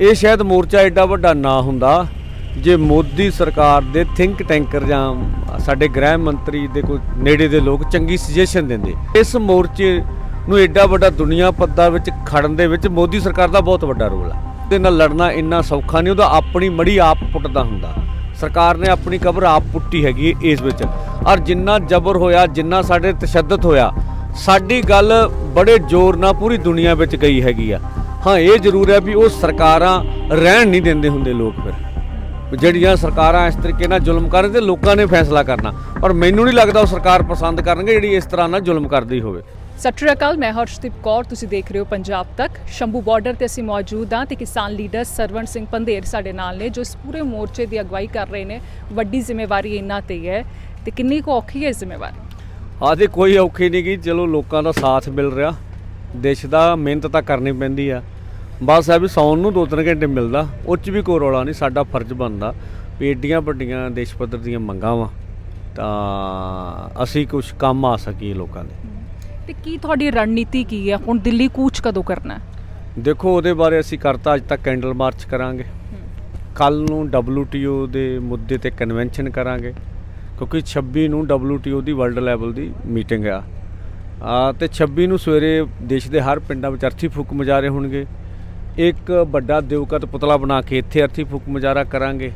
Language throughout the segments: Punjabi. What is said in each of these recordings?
ਇਹ ਸ਼ਾਇਦ ਮੋਰਚਾ ਐਡਾ ਵੱਡਾ ਨਾ ਹੁੰਦਾ ਜੇ ਮੋਦੀ ਸਰਕਾਰ ਦੇ ਥਿੰਕ ਟੈਂਕਰ ਜਾਂ ਸਾਡੇ ਗ੍ਰਹਿ ਮੰਤਰੀ ਦੇ ਕੋਈ ਨੇੜੇ ਦੇ ਲੋਕ ਚੰਗੀ ਸੁਜੈਸ਼ਨ ਦਿੰਦੇ। ਇਸ ਮੋਰਚੇ ਨੂੰ ਐਡਾ ਵੱਡਾ ਦੁਨੀਆ ਪੱਧਰ ਵਿੱਚ ਖੜਨ ਦੇ ਵਿੱਚ ਮੋਦੀ ਸਰਕਾਰ ਦਾ ਬਹੁਤ ਵੱਡਾ ਰੋਲ ਆ। ਤੇ ਨਾਲ ਲੜਨਾ ਇੰਨਾ ਸੌਖਾ ਨਹੀਂ, ਉਹਦਾ ਆਪਣੀ ਮੜੀ ਆਪ ਪੁੱਟਦਾ ਹੁੰਦਾ। ਸਰਕਾਰ ਨੇ ਆਪਣੀ ਕਬਰ ਆਪ ਪੁੱਟੀ ਹੈਗੀ ਇਸ ਵਿੱਚ। ਔਰ ਜਿੰਨਾ ਜ਼ਬਰ ਹੋਇਆ, ਜਿੰਨਾ ਸਾਡੇ ਤਸ਼ੱਦਦ ਹੋਇਆ, ਸਾਡੀ ਗੱਲ ਬੜੇ ਜ਼ੋਰ ਨਾਲ ਪੂਰੀ ਦੁਨੀਆ ਵਿੱਚ ਗਈ ਹੈਗੀ ਆ। ਹਾਂ ਇਹ ਜ਼ਰੂਰ ਹੈ ਵੀ ਉਹ ਸਰਕਾਰਾਂ ਰਹਿਣ ਨਹੀਂ ਦਿੰਦੇ ਹੁੰਦੇ ਲੋਕ ਫਿਰ। ਜਿਹੜੀਆਂ ਸਰਕਾਰਾਂ ਇਸ ਤਰੀਕੇ ਨਾਲ ਜ਼ੁਲਮ ਕਰਨ ਤੇ ਲੋਕਾਂ ਨੇ ਫੈਸਲਾ ਕਰਨਾ। ਪਰ ਮੈਨੂੰ ਨਹੀਂ ਲੱਗਦਾ ਉਹ ਸਰਕਾਰ ਪਸੰਦ ਕਰਨਗੇ ਜਿਹੜੀ ਇਸ ਤਰ੍ਹਾਂ ਨਾਲ ਜ਼ੁਲਮ ਕਰਦੀ ਹੋਵੇ। ਸਤਿ ਸ਼੍ਰੀ ਅਕਾਲ ਮੈਂ ਹਰਸ਼ਦੀਪ ਕੌਰ ਤੁਸੀਂ ਦੇਖ ਰਹੇ ਹੋ ਪੰਜਾਬ ਤੱਕ। ਸ਼ੰਭੂ ਬਾਰਡਰ ਤੇ ਅਸੀਂ ਮੌਜੂਦ ਹਾਂ ਤੇ ਕਿਸਾਨ ਲੀਡਰ ਸਰਵਣ ਸਿੰਘ ਪੰਧੇਰ ਸਾਡੇ ਨਾਲ ਨੇ ਜੋ ਇਸ ਪੂਰੇ ਮੋਰਚੇ ਦੀ ਅਗਵਾਈ ਕਰ ਰਹੇ ਨੇ। ਵੱਡੀ ਜ਼ਿੰਮੇਵਾਰੀ ਇਹਨਾਂ ਤੇ ਹੀ ਤੇ ਕਿੰਨੀ ਕੁ ਔਖੀ ਹੈ ਜ਼ਿੰਮੇਵਾਰੀ? ਆਦੇ ਕੋਈ ਔਖੀ ਨਹੀਂ ਗੀ ਚਲੋ ਲੋਕਾਂ ਦਾ ਸਾਥ ਮਿਲ ਰਿਹਾ। ਦੇਸ਼ ਦਾ ਮਿਹਨਤ ਤਾਂ ਕਰਨੀ ਪੈਂਦੀ ਆ। ਬਸ ਹੈ ਵੀ ਸੌਣ ਨੂੰ ਦੋ ਤਿੰਨ ਘੰਟੇ ਮਿਲਦਾ ਉਹ 'ਚ ਵੀ ਕੋਈ ਰੌਲਾ ਨਹੀਂ ਸਾਡਾ ਫਰਜ਼ ਬਣਦਾ ਵੀ ਏਡੀਆਂ ਵੱਡੀਆਂ ਦੇਸ਼ ਪੱਧਰ ਦੀਆਂ ਮੰਗਾਂ ਵਾ ਤਾਂ ਅਸੀਂ ਕੁਝ ਕੰਮ ਆ ਸਕੀਏ ਲੋਕਾਂ ਦੇ। ਤੇ ਕੀ ਤੁਹਾਡੀ ਰਣਨੀਤੀ ਕੀ ਹੈ ਹੁਣ ਦਿੱਲੀ ਕੂਚ ਕਦੋਂ ਕਰਨਾ ਦੇਖੋ ਉਹਦੇ ਬਾਰੇ ਅਸੀਂ ਕਰਤਾ ਅੱਜ ਤੱਕ ਕੈਂਡਲ ਮਾਰਚ ਕਰਾਂਗੇ। ਕੱਲ ਨੂੰ WTO ਦੇ ਮੁੱਦੇ ਤੇ ਕਨਵੈਨਸ਼ਨ ਕਰਾਂਗੇ ਕਿਉਂਕਿ 26 ਨੂੰ WTO ਦੀ ਵਰਲਡ ਲੈਵਲ ਦੀ ਮੀਟਿੰਗ ਆ। ਆ ਤੇ 26 ਨੂੰ ਸਵੇਰੇ ਦੇਸ਼ ਦੇ ਹਰ ਪਿੰਡਾਂ ਵਿੱਚ ਅਰਥੀ ਫੂਕ ਮੁਜ਼ਾਹਰੇ ਹੋਣਗੇ। ਇੱਕ ਵੱਡਾ ਦਿਵਕਤ ਪੁਤਲਾ ਬਣਾ ਕੇ ਇੱਥੇ ਅਰਥੀ ਫੂਕ ਮੁਜ਼ਾਹਰਾ ਕਰਾਂਗੇ।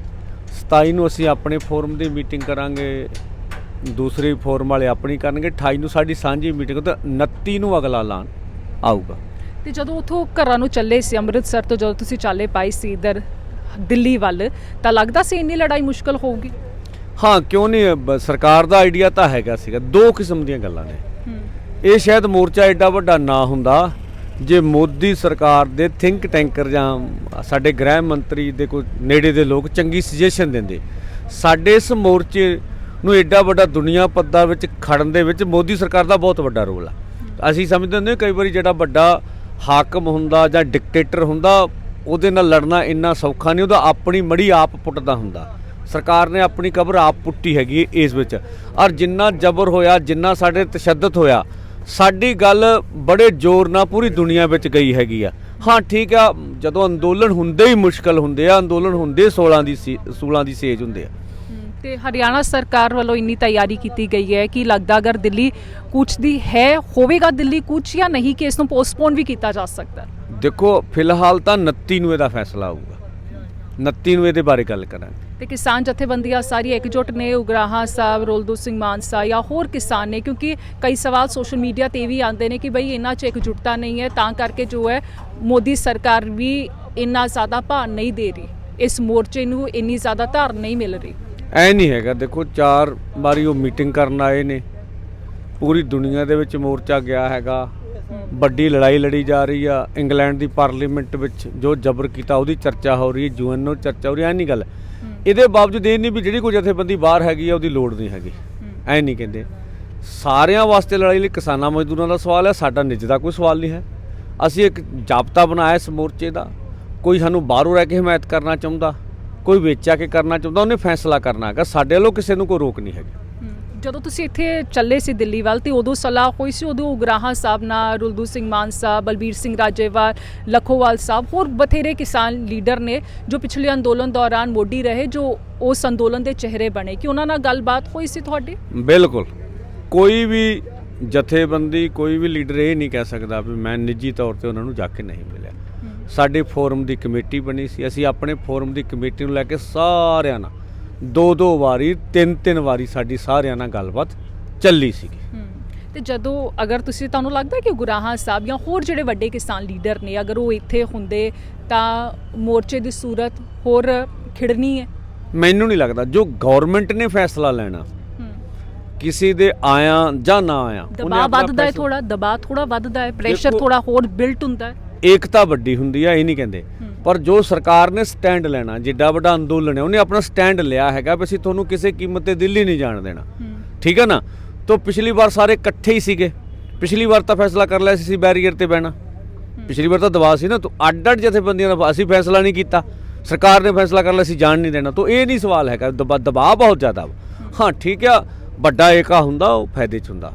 27 ਨੂੰ ਅਸੀਂ ਆਪਣੇ ਫੋਰਮ ਦੀ ਮੀਟਿੰਗ ਕਰਾਂਗੇ ਦੂਸਰੇ ਫੋਰਮ ਵਾਲੇ ਆਪਣੀ ਕਰਨਗੇ 28 ਨੂੰ ਸਾਡੀ ਸਾਂਝੀ ਮੀਟਿੰਗ ਤੇ 29 ਨੂੰ ਅਗਲਾ ਐਲਾਨ ਆਊਗਾ। ਤੇ ਜਦੋਂ ਉਥੋਂ ਘਰਾਂ ਨੂੰ ਚੱਲੇ ਸੀ ਅੰਮ੍ਰਿਤਸਰ ਤੋਂ ਜਦੋਂ ਤੁਸੀਂ ਚਾਲੇ ਪਾਈ ਸੀ ਇਧਰ ਦਿੱਲੀ ਵੱਲ ਤਾਂ ਲੱਗਦਾ ਸੀ ਇੰਨੀ ਲੜਾਈ ਮੁਸ਼ਕਲ ਹੋਊਗੀ? ਹਾਂ ਕਿਉਂ ਨਹੀਂ? ਸਰਕਾਰ ਦਾ ਆਈਡੀਆ ਤਾਂ ਹੈਗਾ ਸੀਗਾ ਦੋ ਕਿਸਮ ਦੀਆਂ ਗੱਲਾਂ ਨੇ। ਇਹ ਸ਼ਾਇਦ ਮੋਰਚਾ ਐਡਾ ਵੱਡਾ ਨਾ ਹੁੰਦਾ ਜੇ ਮੋਦੀ ਸਰਕਾਰ ਦੇ ਥਿੰਕ ਟੈਂਕਰ ਜਾਂ ਸਾਡੇ ਗ੍ਰਹਿ ਮੰਤਰੀ ਦੇ ਕੋਈ ਨੇੜੇ ਦੇ ਲੋਕ ਚੰਗੀ ਸੁਜੈਸ਼ਨ ਦਿੰਦੇ, ਸਾਡੇ ਇਸ ਮੋਰਚੇ ਨੂੰ ਐਡਾ ਵੱਡਾ ਦੁਨੀਆ ਪੱਧਰ ਵਿੱਚ ਖੜਨ ਦੇ ਵਿੱਚ ਮੋਦੀ ਸਰਕਾਰ ਦਾ ਬਹੁਤ ਵੱਡਾ ਰੋਲ ਆ। ਅਸੀਂ ਸਮਝਦੇ ਹੁੰਦੇ ਕਈ ਵਾਰੀ ਜਿਹੜਾ ਵੱਡਾ ਹਾਕਮ ਹੁੰਦਾ ਜਾਂ ਡਿਕਟੇਟਰ ਹੁੰਦਾ, ਉਹਦੇ ਨਾਲ ਲੜਨਾ ਇੰਨਾ ਸੌਖਾ ਨਹੀਂ, ਉਹਦਾ ਆਪਣੀ ਮੜੀ ਆਪ ਪੁੱਟਦਾ ਹੁੰਦਾ। ਸਰਕਾਰ ਨੇ ਆਪਣੀ ਕਬਰ ਆਪ ਪੁੱਟੀ ਹੈਗੀ ਇਸ ਵਿੱਚ। ਔਰ ਜਿੰਨਾ ਜ਼ਬਰ ਹੋਇਆ, ਜਿੰਨਾ ਸਾਡੇ ਤਸ਼ੱਦਦ ਹੋਇਆ ਸਾਡੀ ਗੱਲ ਬੜੇ ਜ਼ੋਰ ਨਾਲ ਪੂਰੀ ਦੁਨੀਆ ਵਿੱਚ ਗਈ ਹੈਗੀ ਆ। ਹਾਂ ਠੀਕ ਆ ਜਦੋਂ ਅੰਦੋਲਨ ਹੁੰਦੇ ਹੀ ਮੁਸ਼ਕਲ ਹੁੰਦੇ ਆ ਅੰਦੋਲਨ ਹੁੰਦੇ 16 ਦੀ ਸੀ- 16 ਦੀ ਸੇਜ ਹੁੰਦੇ ਆ। ਤੇ ਹਰਿਆਣਾ ਸਰਕਾਰ ਵੱਲੋਂ ਇੰਨੀ ਤਿਆਰੀ ਕੀਤੀ ਗਈ ਹੈ ਕਿ ਲੱਗਦਾ ਅਗਰ ਦਿੱਲੀ ਕੂਚ ਦੀ ਹੈ ਹੋਵੇਗਾ ਦਿੱਲੀ ਕੂਚ ਜਾਂ ਨਹੀਂ ਕਿ ਇਸ ਨੂੰ ਪੋਸਟਪੋਨ ਵੀ ਕੀਤਾ ਜਾ ਸਕਦਾ ਦੇਖੋ ਫਿਲਹਾਲ ਤਾਂ 29 ਨੂੰ ਇਹਦਾ ਫੈਸਲਾ ਆਊਗਾ। 29 ਨੂੰ ਇਹਦੇ ਬਾਰੇ ਗੱਲ ਕਰਾਂਗੇ। ਤੇ ਕਿਸਾਨ ਜਥੇਬੰਦੀਆਂ ਸਾਰੀ ਇਕਜੁੱਟ ਨੇ ਉਗਰਾਹਾਂ ਸਾਹਿਬ ਰੋਲਦੋ ਸਿੰਘ ਮਾਨਸਾ ਜਾਂ ਹੋਰ ਕਿਸਾਨ ਨੇ ਕਿਉਂਕਿ ਕਈ ਸਵਾਲ ਸੋਸ਼ਲ ਮੀਡੀਆ ਤੇ ਵੀ ਆਉਂਦੇ ਨੇ ਕਿ ਬਈ ਇਹਨਾਂ 'ਚ ਇਕਜੁੱਟਤਾ ਨਹੀਂ ਹੈ ਤਾਂ ਕਰਕੇ ਜੋ ਹੈ ਮੋਦੀ ਸਰਕਾਰ ਵੀ ਇੰਨਾ ਜ਼ਿਆਦਾ ਭਾਰ ਨਹੀਂ ਦੇ ਰਹੀ। ਇਸ ਮੋਰਚੇ ਨੂੰ ਇੰਨੀ ਜ਼ਿਆਦਾ ਧਾਰ ਨਹੀਂ ਮਿਲ ਰਹੀ। ਐ ਨਹੀਂ ਹੈਗਾ ਦੇਖੋ ਚਾਰ ਵਾਰੀ ਉਹ ਮੀਟਿੰਗ ਕਰਨ ਆਏ ਨੇ। ਪੂਰੀ ਦੁਨੀਆ ਦੇ ਵਿੱਚ ਮੋਰਚਾ ਗਿਆ ਹੈਗਾ। ਵੱਡੀ ਲੜਾਈ ਲੜੀ ਜਾ ਰਹੀ ਆ ਇੰਗਲੈਂਡ ਦੀ ਪਾਰਲੀਮੈਂਟ ਵਿੱਚ ਜੋ ਜ਼ਬਰ ਕੀਤਾ ਉਹਦੀ ਚਰਚਾ ਹੋ ਰਹੀ ਹੈ ਯੂਐਨਓ ਚਰਚਾ ਹੋ ਰਹੀ ਐ ਨਹੀਂ ਗੱਲ। ਇਹਦੇ ਬਾਵਜੂਦ ਇਹ ਨਹੀਂ ਵੀ ਜਿਹੜੀ ਕੋਈ ਜਥੇਬੰਦੀ ਬਾਹਰ ਹੈਗੀ ਆ ਉਹਦੀ ਲੋੜ ਨਹੀਂ ਹੈਗੀ। ਐ ਨਹੀਂ ਕਹਿੰਦੇ। ਸਾਰਿਆਂ ਵਾਸਤੇ ਲੜਾਈ ਲਈ ਕਿਸਾਨਾਂ ਮਜ਼ਦੂਰਾਂ ਦਾ ਸਵਾਲ ਹੈ ਸਾਡਾ ਨਿੱਜ ਦਾ ਕੋਈ ਸਵਾਲ ਨਹੀਂ ਹੈ। ਅਸੀਂ ਇੱਕ ਜਾਬਤਾ ਬਣਾਇਆ ਇਸ ਮੋਰਚੇ ਦਾ। ਕੋਈ ਸਾਨੂੰ ਬਾਹਰੋਂ ਰਹਿ ਕੇ ਹਮਾਇਤ ਕਰਨਾ ਚਾਹੁੰਦਾ ਕੋਈ ਵੇਚਾ ਕੇ ਕਰਨਾ ਚਾਹੁੰਦਾ ਉਹਨੇ ਫੈਸਲਾ ਕਰਨਾ ਹੈਗਾ। ਸਾਡੇ ਵੱਲੋਂ ਕਿਸੇ ਨੂੰ ਕੋਈ ਰੋਕ ਨਹੀਂ ਹੈਗੀ। ਜਦੋਂ ਤੁਸੀਂ ਇੱਥੇ ਚੱਲੇ ਸੀ ਦਿੱਲੀ ਵੱਲ ਤੇ ਉਦੋਂ ਸਲਾਹ ਹੋਈ ਸੀ ਉਦੋਂ ਉਗਰਾਹਾਂ ਸਾਹਿਬ ਨਾਲ ਰੁਲਦੂ ਸਿੰਘ ਮਾਨਸਾ ਬਲਬੀਰ ਸਿੰਘ ਰਾਜੇਵਾਲ ਲਖੋਵਾਲ ਸਾਹਿਬ ਹੋਰ ਬਥੇਰੇ ਕਿਸਾਨ ਲੀਡਰ ਨੇ ਜੋ ਪਿਛਲੇ ਅੰਦੋਲਨ ਦੌਰਾਨ ਮੋਢੀ ਰਹੇ ਜੋ ਉਸ ਅੰਦੋਲਨ ਦੇ ਚਿਹਰੇ ਬਣੇ। ਕਿ ਉਹਨਾਂ ਨਾਲ ਗੱਲਬਾਤ ਹੋਈ ਸੀ ਤੁਹਾਡੀ? ਬਿਲਕੁਲ। ਕੋਈ ਵੀ ਜਥੇਬੰਦੀ ਕੋਈ ਵੀ ਲੀਡਰ ਇਹ ਨਹੀਂ ਕਹਿ ਸਕਦਾ ਵੀ ਮੈਂ ਨਿੱਜੀ ਤੌਰ ਤੇ ਉਹਨਾਂ ਨੂੰ ਜਾ ਕੇ ਨਹੀਂ ਮਿਲਿਆ। ਸਾਡੇ ਫੋਰਮ ਦੀ ਕਮੇਟੀ ਬਣੀ ਸੀ। ਅਸੀਂ ਆਪਣੇ ਫੋਰਮ ਦੀ ਕਮੇਟੀ ਨੂੰ ਲੈ ਕੇ ਸਾਰਿਆਂ ਨਾਲ ਦੋ ਦੋ ਵਾਰੀ ਤਿੰਨ ਤਿੰਨ ਵਾਰੀ ਸਾਡੀ ਸਾਰਿਆਂ ਨਾਲ ਗੱਲਬਾਤ ਚੱਲੀ ਸੀਗੀ। ਤੇ ਜਦੋਂ ਅਗਰ ਤੁਸੀਂ ਤੁਹਾਨੂੰ ਲੱਗਦਾ ਕਿ ਗੁਰਾਹਾਂ ਸਾਹਿਬ ਜਾਂ ਹੋਰ ਜਿਹੜੇ ਵੱਡੇ ਕਿਸਾਨ ਲੀਡਰ ਨੇ ਅਗਰ ਉਹ ਇੱਥੇ ਹੁੰਦੇ ਤਾਂ ਮੋਰਚੇ ਦੀ ਸੂਰਤ ਹੋਰ ਖਿੜਨੀ ਹੈ? ਮੈਨੂੰ ਨਹੀਂ ਲੱਗਦਾ। ਜੋ ਗਵਰਨਮੈਂਟ ਨੇ ਫੈਸਲਾ ਲੈਣਾ ਕਿਸੇ ਦੇ ਆਇਆ ਜਾਂ ਨਾ ਆਇਆ ਦਬਾਅ ਵੱਧਦਾ ਹੈ ਥੋੜਾ ਦਬਾਅ ਥੋੜਾ ਵੱਧਦਾ ਹੈ ਪ੍ਰੈਸ਼ਰ ਥੋੜਾ ਹੋਰ ਬਿਲਟ ਹੁੰਦਾ ਹੈ। ਏਕਤਾ ਵੱਡੀ ਹੁੰਦੀ ਆ ਇਹ ਨਹੀਂ ਕਹਿੰਦੇ। ਪਰ ਜੋ ਸਰਕਾਰ ਨੇ ਸਟੈਂਡ ਲੈਣਾ ਜਿੱਡਾ ਵੱਡਾ ਅੰਦੋਲਨ ਹੈ ਉਹਨੇ ਆਪਣਾ ਸਟੈਂਡ ਲਿਆ ਹੈਗਾ ਵੀ ਅਸੀਂ ਤੁਹਾਨੂੰ ਕਿਸੇ ਕੀਮਤ ਤੇ ਦਿੱਲੀ ਨਹੀਂ ਜਾਣ ਦੇਣਾ। ਠੀਕ ਹੈ ਨਾ? ਤੋਂ ਪਿਛਲੀ ਵਾਰ ਸਾਰੇ ਇਕੱਠੇ ਹੀ ਸੀਗੇ। ਪਿਛਲੀ ਵਾਰ ਤਾਂ ਫੈਸਲਾ ਕਰ ਲਿਆ ਸੀ ਅਸੀਂ ਬੈਰੀਅਰ ਤੇ ਬਹਿਣਾ। ਪਿਛਲੀ ਵਾਰ ਤਾਂ ਦਬਾਅ ਸੀ ਨਾ ਤੋਂ ਅੱਡ ਅੱਡ ਜਥੇਬੰਦੀਆਂ ਦਾ ਅਸੀਂ ਫੈਸਲਾ ਨਹੀਂ ਕੀਤਾ। ਸਰਕਾਰ ਨੇ ਫੈਸਲਾ ਕਰ ਲਿਆ ਅਸੀਂ ਜਾਣ ਨਹੀਂ ਦੇਣਾ। ਤੋਂ ਇਹ ਨਹੀਂ ਸਵਾਲ ਹੈਗਾ ਦਬਾ- ਦਬਾਅ ਬਹੁਤ ਜ਼ਿਆਦਾ ਵਾ। ਹਾਂ ਠੀਕ ਆ ਵੱਡਾ ਏਕਾ ਹੁੰਦਾ ਉਹ ਫਾਇਦੇ ਚ ਹੁੰਦਾ।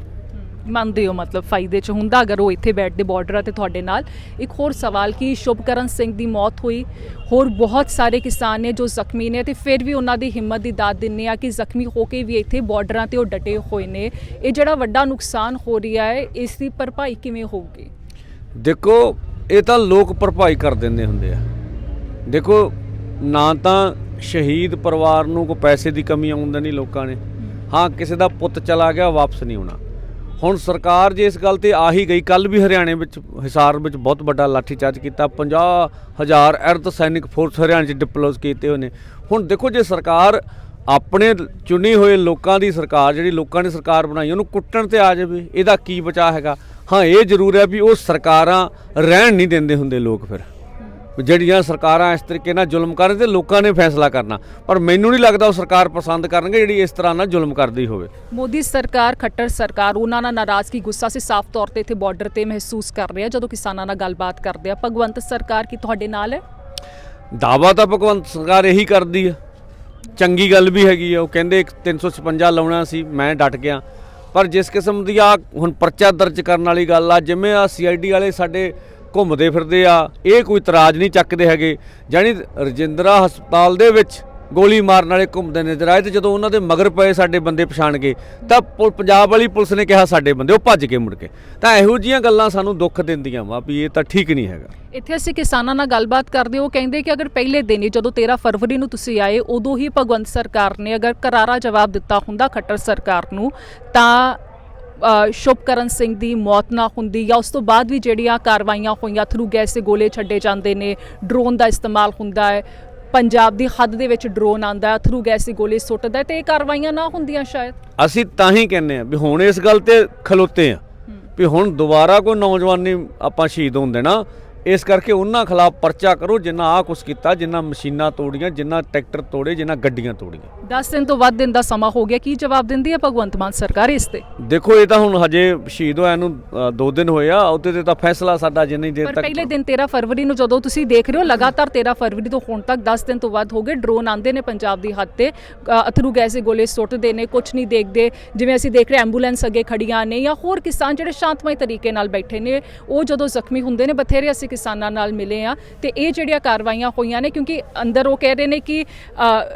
ਮੰਨਦੇ ਹੋ ਮਤਲਬ ਫਾਇਦੇ ਚ ਹੁੰਦਾ ਅਗਰ ਉਹ ਇੱਥੇ ਬੈਠਦੇ ਬਾਰਡਰ ਤੇ ਤੁਹਾਡੇ ਨਾਲ? ਇੱਕ ਹੋਰ ਸਵਾਲ ਕਿ ਸ਼ੁਭਕਰਨ ਸਿੰਘ ਦੀ ਮੌਤ ਹੋਈ। ਹੋਰ ਬਹੁਤ ਸਾਰੇ ਕਿਸਾਨ ਨੇ ਜੋ ਜ਼ਖਮੀ ਨੇ ਤੇ ਫਿਰ ਵੀ ਉਹਨਾਂ ਦੀ ਹਿੰਮਤ ਦੀ ਦਾਤ ਦਿੰਨੇ ਆ ਕਿ ਜ਼ਖਮੀ ਹੋ ਕੇ ਵੀ ਇੱਥੇ ਬਾਰਡਰਾਂ ਤੇ ਉਹ ਡਟੇ ਹੋਏ ਨੇ। ਇਹ ਜਿਹੜਾ ਵੱਡਾ ਨੁਕਸਾਨ ਹੋ ਰਿਹਾ ਹੈ ਇਸ ਦੀ ਭਰਪਾਈ ਕਿਵੇਂ ਹੋਊਗੀ? ਦੇਖੋ ਇਹ ਤਾਂ ਲੋਕ ਭਰਪਾਈ ਕਰ ਦਿੰਦੇ ਹੁੰਦੇ ਆ। ਦੇਖੋ ਨਾ ਤਾਂ ਸ਼ਹੀਦ ਪਰਿਵਾਰ ਨੂੰ ਕੋਈ ਪੈਸੇ ਦੀ ਕਮੀ ਆਉਂਦਾ ਨਹੀਂ ਲੋਕਾਂ ਨੇ। ਹਾਂ ਕਿਸੇ ਦਾ ਪੁੱਤ ਚਲਾ ਗਿਆ ਵਾਪਸ ਨਹੀਂ ਆਉਣਾ। ਹੁਣ ਸਰਕਾਰ ਜੇ ਇਸ ਗੱਲ ਤੇ ਆ ਹੀ ਗਈ ਕੱਲ ਵੀ ਹਰਿਆਣੇ ਵਿੱਚ, ਹਿਸਾਰ ਵਿੱਚ ਬਹੁਤ ਵੱਡਾ ਲਾਠੀਚਾਰਜ ਕੀਤਾ 50000 ਅਰਧ ਸੈਨਿਕ ਫੋਰਸ ਹਰਿਆਣੇ 'ਚ ਡਿਪਲੋਸ ਕੀਤੇ ਹੋਏ ਨੇ। ਹੁਣ ਦੇਖੋ ਜੇ ਸਰਕਾਰ ਆਪਣੇ ਚੁਣੀ ਹੋਏ ਲੋਕਾਂ ਦੀ ਸਰਕਾਰ, ਜਿਹੜੀ ਲੋਕਾਂ ਨੇ ਸਰਕਾਰ ਬਣਾਈ, ਉਹਨੂੰ ਕੁੱਟਣ ਤੇ ਆ ਜਾਵੇ, ਇਹਦਾ ਕੀ ਬਚਾ ਹੈਗਾ? ਹਾਂ, ਇਹ ਜ਼ਰੂਰ ਹੈ ਵੀ ਉਹ ਸਰਕਾਰਾਂ ਰਹਿਣ ਨਹੀਂ ਦਿੰਦੇ ਹੁੰਦੇ ਲੋਕ ਫਿਰ। ਜਿਹੜੀਆਂ ਸਰਕਾਰਾਂ ਇਸ ਤਰੀਕੇ ਨਾਲ ਜ਼ੁਲਮ ਕਰ ਤੇ ਲੋਕਾਂ ਨੇ ਫੈਸਲਾ ਕਰਨਾ। ਪਰ ਮੈਨੂੰ ਨਹੀਂ ਲੱਗਦਾ ਉਹ ਸਰਕਾਰ ਪਸੰਦ ਕਰਨਗੇ ਜਿਹੜੀ ਇਸ ਤਰ੍ਹਾਂ ਨਾਲ ਜ਼ੁਲਮ ਕਰਦੀ ਹੋਵੇ। ਮੋਦੀ ਸਰਕਾਰ ਖੱਟਰ ਸਰਕਾਰ ਉਹਨਾਂ ਨਾਲ ਨਾਰਾਜ਼ਗੀ ਗੁੱਸਾ ਸੀ? ਸਾਫ਼ ਤੌਰ ਤੇ ਇੱਥੇ ਬਾਰਡਰ ਤੇ ਮਹਿਸੂਸ ਕਰ ਰਿਹਾ ਜਦੋਂ ਕਿਸਾਨਾਂ ਨਾਲ ਗੱਲਬਾਤ ਕਰਦੇ ਆ। ਭਗਵੰਤ ਸਰਕਾਰ ਕੀ ਤੁਹਾਡੇ ਨਾਲ ਹੈ? ਦਾਵਾ ਤਾਂ ਭਗਵੰਤ ਸਰਕਾਰ ਇਹੀ ਕਰਦੀ ਆ। ਚੰਗੀ ਗੱਲ ਵੀ ਹੈਗੀ ਆ। ਉਹ ਕਹਿੰਦੇ ਇੱਕ 356 ਲਾਉਣਾ ਸੀ ਮੈਂ ਡਟ ਗਿਆ। ਪਰ ਜਿਸ ਕਿਸਮ ਦੀ ਆ ਹੁਣ ਪਰਚਾ ਦਰਜ ਕਰਨ ਵਾਲੀ ਗੱਲ ਆ ਜਿਵੇਂ ਆ ਸੀਆਈਡੀ ਵਾਲੇ ਸਾਡੇ ਘੁੰਮਦੇ ਫਿਰਦੇ ਆ, ਇਹ ਕੋਈ ਇਤਰਾਜ਼ ਨਹੀਂ ਚੱਕਦੇ ਹੈਗੇ। ਜਾਨੀ ਰਜਿੰਦਰਾ ਹਸਪਤਾਲ ਦੇ ਵਿੱਚ ਗੋਲੀ ਮਾਰਨ ਵਾਲੇ ਘੁੰਮਦੇ ਨਜ਼ਰ ਆਏ ਤੇ ਜਦੋਂ ਉਹਨਾਂ ਦੇ ਮਗਰ ਪਏ ਸਾਡੇ ਬੰਦੇ ਪਛਾਣ ਗਏ ਤਾਂ ਪੁ- ਪੰਜਾਬ ਵਾਲੀ ਪੁਲਿਸ ਨੇ ਕਿਹਾ ਸਾਡੇ ਬੰਦੇ, ਉਹ ਭੱਜ ਕੇ ਮੁੜ ਕੇ। ਤਾਂ ਇਹੋ ਜੀਆਂ ਗੱਲਾਂ ਸਾਨੂੰ ਦੁੱਖ ਦਿੰਦੀਆਂ ਵਾ ਵੀ ਇਹ ਤਾਂ ਠੀਕ ਨਹੀਂ ਹੈਗਾ। ਇੱਥੇ ਅਸੀਂ ਕਿਸਾਨਾਂ ਨਾਲ ਗੱਲਬਾਤ ਕਰਦੇ ਉਹ ਕਹਿੰਦੇ ਕਿ ਅਗਰ ਪਹਿਲੇ ਦਿਨ ਹੀ ਜਦੋਂ 13 ਫਰਵਰੀ ਨੂੰ ਤੁਸੀਂ ਆਏ, ਉਦੋਂ ਹੀ ਭਗਵੰਤ ਸਰਕਾਰ ਨੇ ਅਗਰ ਕਰਾਰਾ ਜਵਾਬ ਦਿੱਤਾ ਹੁੰਦਾ ਖੱਟਰ ਸਰਕਾਰ ਨੂੰ, ਤਾਂ ਸ਼ੁਭਕਰਨ ਸਿੰਘ ਦੀ ਮੌਤ ਨਾ ਹੁੰਦੀ ਜਾਂ ਉਸ ਤੋਂ ਬਾਅਦ ਵੀ ਜਿਹੜੀਆਂ ਕਾਰਵਾਈਆਂ ਹੋਈਆਂ ਥਰੂ ਗੈਸ ਦੇ ਗੋਲੇ ਛੱਡੇ ਜਾਂਦੇ ਨੇ ਡਰੋਨ ਦਾ ਇਸਤੇਮਾਲ ਹੁੰਦਾ ਹੈ ਪੰਜਾਬ ਦੀ ਹੱਦ ਦੇ ਵਿੱਚ ਡਰੋਨ ਆਂਦਾ ਹੈ ਥਰੂ ਗੈਸ ਦੇ ਗੋਲੇ ਸੁੱਟਦਾ ਤੇ ਇਹ ਕਾਰਵਾਈਆਂ ਨਾ ਹੁੰਦੀਆਂ ਸ਼ਾਇਦ? ਅਸੀਂ ਤਾਂ ਹੀ ਕਹਿੰਨੇ ਆ ਵੀ ਹੁਣ ਇਸ ਗੱਲ ਤੇ ਖਲੋਤੇ ਆ ਵੀ ਹੁਣ ਦੁਬਾਰਾ ਕੋਈ ਨੌਜਵਾਨ ਆਪਾਂ ਸ਼ਹੀਦ ਹੋਣ ਦੇਣਾ ਇਸ ਕਰਕੇ ਉਹਨਾਂ ਖਿਲਾਫ ਪਰਚਾ ਕਰੋ ਜਿਨ੍ਹਾਂ ਆ ਕੁਛ ਕੀਤਾ ਜਿਨ੍ਹਾਂ ਮਸ਼ੀਨਾਂ ਤੋੜੀਆਂ ਜਿਨ੍ਹਾਂ ਟਰੈਕਟਰ ਤੋੜੇ ਜਿਨ੍ਹਾਂ ਗੱਡੀਆਂ ਤੋੜੀਆਂ। 10 ਦਿਨ ਤੋਂ ਵੱਧ ਦਿਨ ਦਾ ਸਮਾਂ ਹੋ ਗਿਆ ਕੀ ਜਵਾਬ ਦਿੰਦੀ ਹੈ ਭਗਵੰਤ ਮਾਨ ਸਰਕਾਰ ਇਸ ਤੇ? ਦੇਖੋ ਇਹ ਤਾਂ ਹੁਣ ਹਜੇ ਸ਼ਹੀਦ ਹੋਇਆ ਨੂੰ 2 ਦਿਨ ਹੋਏ ਆ ਉਹਦੇ ਤੇ ਤਾਂ ਫੈਸਲਾ ਸਾਡਾ ਜਿੰਨੀ ਦੇਰ ਪਰ ਤੱਕ ਪਹਿਲੇ ਦਿਨ 13 ਫਰਵਰੀ ਨੂੰ ਜਦੋਂ ਤੁਸੀਂ ਦੇਖ ਰਹੇ ਹੋ ਲਗਾਤਾਰ 13 ਫਰਵਰੀ ਤੋਂ ਹੁਣ ਤੱਕ 10 ਦਿਨ ਤੋਂ ਵੱਧ ਹੋ ਗਏ ਡਰੋਨ ਆਉਂਦੇ ਨੇ ਪੰਜਾਬ ਦੀ ਹੱਦ ਤੇ ਅ, ਅਥਰੂ ਗੈਸ ਦੇ ਗੋਲੇ ਸੁੱਟਦੇ ਨੇ ਕੁਝ ਨਹੀਂ ਦੇਖਦੇ ਜਿਵੇਂ ਅਸੀਂ ਦੇਖ ਰਹੇ ਐਂਬੂਲੈਂਸ ਅੱਗੇ ਖੜੀਆਂ ਨੇ ਜਾਂ ਹੋਰ ਕਿਸਾਨ ਜਿਹੜੇ ਸ਼ਾਂਤਮਈ ਤਰੀਕੇ ਨਾਲ ਬੈਠੇ ਨੇ ਉਹ ਜਦੋਂ ਜ਼ਖਮੀ ਹੁੰਦੇ ਨੇ ਬਥੇਰੇ ਅਸੀਂ ਕਿਸਾਨਾਂ ਨਾਲ ਮਿਲੇ ਆ ਤੇ ਇਹ ਜਿਹੜੀਆਂ ਕਾਰਵਾਈਆਂ ਹੋਈਆਂ ਨੇ, ਕਿਉਂਕਿ ਅੰਦਰ ਉਹ ਕਹਿ ਰਹੇ ਨੇ ਕਿ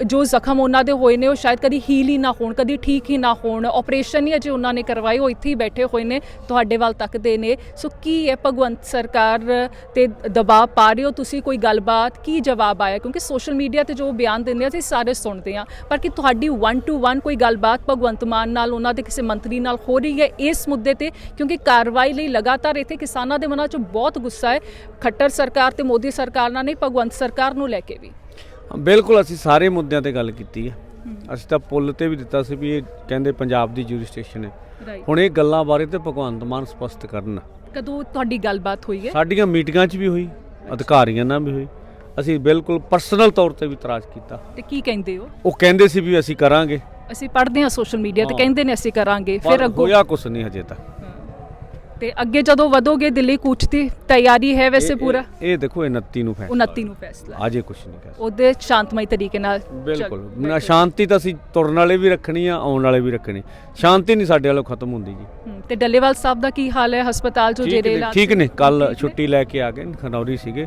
ਜੋ ਜ਼ਖਮ ਉਹਨਾਂ ਦੇ ਹੋਏ ਨੇ, ਉਹ ਸ਼ਾਇਦ ਕਦੀ ਹੀਲ ਹੀ ਨਾ ਹੋਣ, ਕਦੀ ਠੀਕ ਹੀ ਨਾ ਹੋਣ ਆਪਰੇਸ਼ਨ ਹੀ ਅਜੇ ਉਹਨਾਂ ਨੇ ਕਰਵਾਏ, ਉਹ ਇੱਥੇ ਹੀ ਬੈਠੇ ਹੋਏ ਨੇ, ਤੁਹਾਡੇ ਵੱਲ ਤੱਕਦੇ ਨੇ। ਸੋ ਕੀ ਹੈ ਭਗਵੰਤ ਸਰਕਾਰ ਤੇ ਦਬਾਅ ਪਾ ਰਹੇ ਹੋ? ਤੁਸੀਂ ਕੋਈ ਗੱਲਬਾਤ, ਕੀ ਜਵਾਬ ਆਇਆ? ਕਿਉਂਕਿ ਸੋਸ਼ਲ ਮੀਡੀਆ ਤੇ ਜੋ ਬਿਆਨ ਦਿੰਦੇ ਆ, ਅਸੀਂ ਸਾਰੇ ਸੁਣਦੇ ਆ ਪਰ ਕਿ ਤੁਹਾਡੀ 1 ਟੂ 1 ਕੋਈ ਗੱਲਬਾਤ ਭਗਵੰਤ ਮਾਨ ਨਾਲ, ਉਹਨਾਂ ਦੇ ਕਿਸੇ ਮੰਤਰੀ ਨਾਲ ਹੋ ਰਹੀ ਹੈ ਇਸ ਮੁੱਦੇ ਤੇ? ਕਿਉਂਕਿ ਕਾਰਵਾਈ ਲਈ ਲਗਾਤਾਰ ਇੱਥੇ ਕਿਸਾਨਾਂ ਦੇ ਮਨਾਂ 'ਚ ਬਹੁਤ ਗੁੱਸਾ ਹੈ। ਖੱਟਰ ਸਰਕਾਰ ਤੇ ਮੋਦੀ ਸਰਕਾਰ ਨਾਲ ਨਹੀਂ ਭਗਵੰਤ ਸਰਕਾਰ ਨੂੰ ਲੈ ਕੇ ਵੀ। ਬਿਲਕੁਲ ਅਸੀਂ ਸਾਰੇ ਮੁੱਦਿਆਂ ਤੇ ਗੱਲ ਕੀਤੀ ਹੈ। ਅਸੀਂ ਤਾਂ ਪੁੱਲ ਤੇ ਵੀ ਦਿੱਤਾ ਸੀ ਵੀ ਇਹ ਕਹਿੰਦੇ ਪੰਜਾਬ ਦੀ ਜੂਰਿਸਟੀਸ਼ਨ ਹੈ। ਹੁਣ ਇਹ ਗੱਲਾਂ ਬਾਰੇ ਤੇ ਭਗਵੰਤ ਮਾਨ ਸਪਸ਼ਟ ਕਰਨ। ਕਦੋਂ ਤੁਹਾਡੀ ਗੱਲਬਾਤ ਹੋਈ ਹੈ? ਸਾਡੀਆਂ ਮੀਟਿੰਗਾਂ 'ਚ ਵੀ ਹੋਈ ਅਧਿਕਾਰੀਆਂ ਨਾਲ ਵੀ ਹੋਈ। ਅਸੀਂ ਬਿਲਕੁਲ ਪਰਸਨਲ ਤੌਰ ਤੇ ਵੀ ਇਤਰਾਜ਼ ਕੀਤਾ। ਤੇ ਕੀ ਕਹਿੰਦੇ ਹੋ? ਉਹ ਕਹਿੰਦੇ ਸੀ ਵੀ ਅਸੀਂ ਕਰਾਂਗੇ। ਅਸੀਂ ਪੜ੍ਹਦੇ ਹਾਂ ਸੋਸ਼ਲ ਮੀਡੀਆ ਤੇ। ਕਹਿੰਦੇ ਨੇ ਅਸੀਂ ਕਰਾਂਗੇ ਫਿਰ ਅੱਗੋਂ ਹੋਇਆ ਕੁਛ ਨਹੀਂ ਹਜੇ ਤੱਕ। ਤੇ ਅੱਗੇ ਜਦੋਂ ਵਧੋਗੇ ਦਿੱਲੀ ਕੂਚ ਦੀ ਤਿਆਰੀ ਹੈ ਵੈਸੇ ਪੂਰਾ? ਇਹ- ਦੇਖੋ 29 ਨੂੰ ਫੈਸਲਾ 29 ਨੂੰ ਫੈਸਲਾ ਅਜੇ ਕੁਛ ਨਹੀਂ ਕਹਿ ਉਹਦੇ ਸ਼ਾਂਤਮਈ ਤਰੀਕੇ ਨਾਲ ਬਿਲਕੁਲ। ਨਾ। ਸ਼ਾਂਤੀ ਤਾਂ ਅਸੀਂ ਤੁਰਨ ਵਾਲੇ ਵੀ ਰੱਖਣੀ ਆ ਆਉਣ ਵਾਲੇ ਵੀ ਰੱਖਣੀ। ਸ਼ਾਂਤੀ ਨਹੀਂ ਸਾਡੇ ਵੱਲੋਂ ਖਤਮ ਹੁੰਦੀ ਜੀ। ਤੇ ਡੱਲੇਵਾਲ ਸਾਹਿਬ ਦਾ ਕੀ ਹਾਲ ਹੈ? ਹਸਪਤਾਲ ਠੀਕ ਜਿਹੜੇ ਇਲਾਜ ਠੀਕ ਨੇ। ਕੱਲ? ਛੁੱਟੀ ਲੈ ਕੇ ਆ ਗਏ ਖਨੌਰੀ ਸੀਗੇ।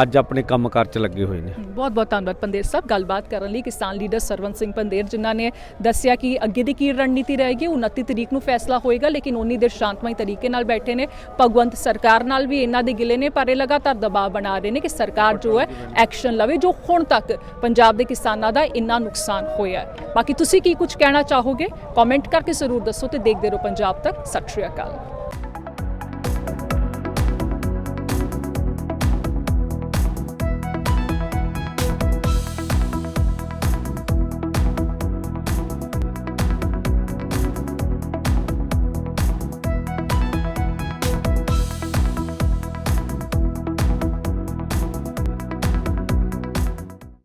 ਅੱਜ ਆਪਣੇ ਕੰਮਕਾਰ 'ਚ ਲੱਗੇ ਹੋਏ ਨੇ। ਬਹੁਤ ਬਹੁਤ ਧੰਨਵਾਦ ਪੰਦੇਰ ਸਾਹਿਬ। ਗੱਲਬਾਤ ਕਰਨ ਲਈ ਕਿਸਾਨ ਲੀਡਰ ਸਰਵਨ ਸਿੰਘ ਪੰਦੇਰ ਜਿਨ੍ਹਾਂ ਨੇ ਦੱਸਿਆ ਕਿ ਅੱਗੇ ਦੀ ਕੀ ਰਣਨੀਤੀ ਰਹੇਗੀ 29 ਤਰੀਕ ਨੂੰ ਫੈਸਲਾ ਹੋਏਗਾ, ਲੇਕਿਨ ਉਨੀ ਦੇਰ ਸ਼ਾਂਤਮਈ ਤਰੀਕੇ ਨਾਲ ਬੈਠੇ ਨੇ। ਭਗਵੰਤ ਸਰਕਾਰ ਨਾਲ ਵੀ ਇਹਨਾਂ ਦੇ ਗਿਲੇ ਨੇ, ਪਰ ਇਹ ਲਗਾਤਾਰ ਦਬਾਅ ਬਣਾ ਰਹੇ ਨੇ ਕਿ ਸਰਕਾਰ ਜੋ ਹੈ, ਐਕਸ਼ਨ ਲਵੇ, ਜੋ ਹੁਣ ਤੱਕ ਪੰਜਾਬ ਦੇ ਕਿਸਾਨਾਂ ਦਾ ਇੰਨਾ ਨੁਕਸਾਨ ਹੋਇਆ ਬਾਕੀ ਤੁਸੀਂ ਕੀ ਕੁਝ ਕਹਿਣਾ ਚਾਹੋਗੇ? ਕਮੈਂਟ ਕਰਕੇ ਜ਼ਰੂਰ ਦੱਸੋ ਤੇ ਦੇਖਦੇ ਰਹੋ ਪੰਜਾਬ ਤੱਕ। ਸਤਿ ਸ਼੍ਰੀ ਅਕਾਲ।